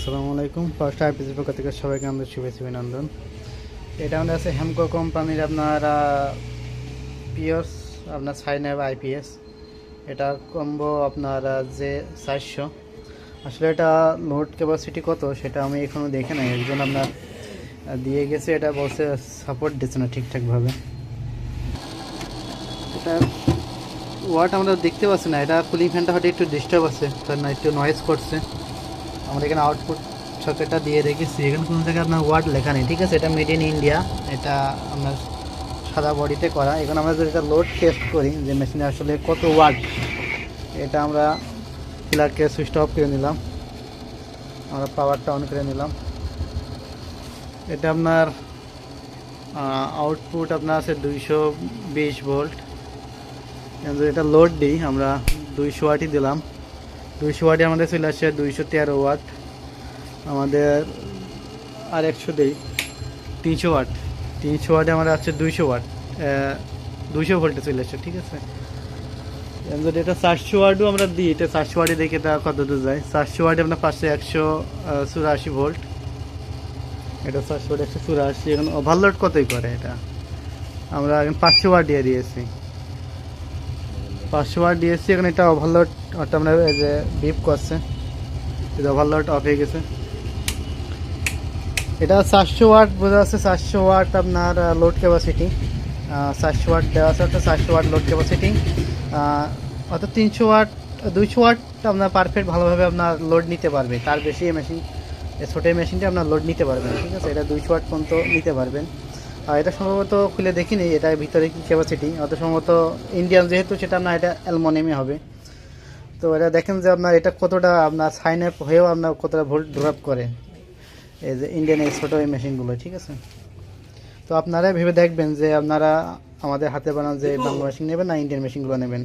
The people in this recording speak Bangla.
আসসালামু আলাইকুম। ফার্স্ট আইপিসির পক্ষ থেকে সবাইকে আমাদের শুভেচ্ছা অভিনন্দন। এটা আমাদের আছে হেমকো কোম্পানির আপনার পিওস আপনার সাইনেব আইপিএস এটা কম্বো আপনার যে চারশো। আসলে এটা লোড ক্যাপাসিটি কত সেটা আমি এখনও দেখে নাই। একজন আপনার দিয়ে গেছে, এটা বলছে সাপোর্ট দিচ্ছে না ঠিকঠাকভাবে। এটা ওয়াট আমরা দেখতে পাচ্ছি না। এটা কুলিং ফ্যানটা হয়তো একটু ডিস্টার্ব আছে, কারণ একটু নয়েজ করছে। আমরা এখানে আউটপুট সকেটটা দিয়ে রেখেছি এখানে কোনো জায়গায় আপনার ওয়ার্ড লেখা নেই, ঠিক আছে? এটা মেড ইন ইন্ডিয়া এটা আপনার সাদা বডিতে করা। এখন আমরা যদি এটা লোড টেস্ট করি, যে মেশিনে আসলে কত ওয়ার্ড এটা আমরা প্লাগকে সুইচ অফ করে নিলাম। আমরা পাওয়ারটা অন করে নিলাম। এটা আপনার আউটপুট আপনার আছে দুইশো বিশ ভোল্ট এটা লোড দিই, আমরা দুইশো ওয়াটই দিলাম। দুইশো ওয়াটে আমাদের চলে আসছে দুইশো তেরো ওয়াট। আমাদের আর একশো দিই, তিনশো ওয়াট। তিনশো ওয়াটে আমাদের আছে দুইশো ওয়াট। দুইশো ভোল্টে চলে আসছে ঠিক আছে? যদি এটা চারশো ওয়াটও আমরা দিই, এটা চারশো ওয়াটে দেখে তা কত দূর যায়? চারশো ওয়াটে আমরা পাঁচশো, একশো চুরাশি ভোল্ট। এটা চারশো ওয়াট, একশো চুরাশি, এখন ওভারলোড কতই করে এটা? আমরা এখন পাঁচশো ওয়াট দিয়ে দিয়েছি। ওয়াট দিয়েছি, এখানে এটা ওভারলোড আমরা এই যে বিপ করছে ওভারলোড অফ হয়ে গেছে। এটা চারশো ওয়াট বোঝা যাচ্ছে, চারশো ওয়াট আপনার লোড ক্যাপাসিটি চারশো ওয়াট দেওয়া আছে, অর্থাৎ চারশো ওয়াট লোড ক্যাপাসিটি অর্থাৎ তিনশো ওয়াট, দুইশো ওয়াট আপনার পারফেক্ট ভালোভাবে আপনার লোড নিতে পারবে। তার বেশি এই মেশিন ছোটো মেশিনটা আপনার লোড নিতে পারবেন ঠিক আছে? এটা দুইশো ওয়াট পর্যন্ত নিতে পারবেন। এটা সম্ভবত খুলে দেখিনি এটা ভিতরে কি ক্যাপাসিটি অত সম্ভবত ইন্ডিয়ান যেহেতু সেটা আপনার এটা অ্যালমোনিয়ামে হবে। তো এটা দেখেন যে আপনার এটা কতটা আপনার সাইন আপ হয়েও আপনার কতটা ভোল্ট ড্রপ করে। এই যে ইন্ডিয়ান এই ছোটো এই মেশিনগুলো ঠিক আছে? তো আপনারা ভেবে দেখবেন যে আপনারা আমাদের হাতে বানান যে বাংলা মেশিন নেবেন না ইন্ডিয়ান মেশিনগুলো নেবেন।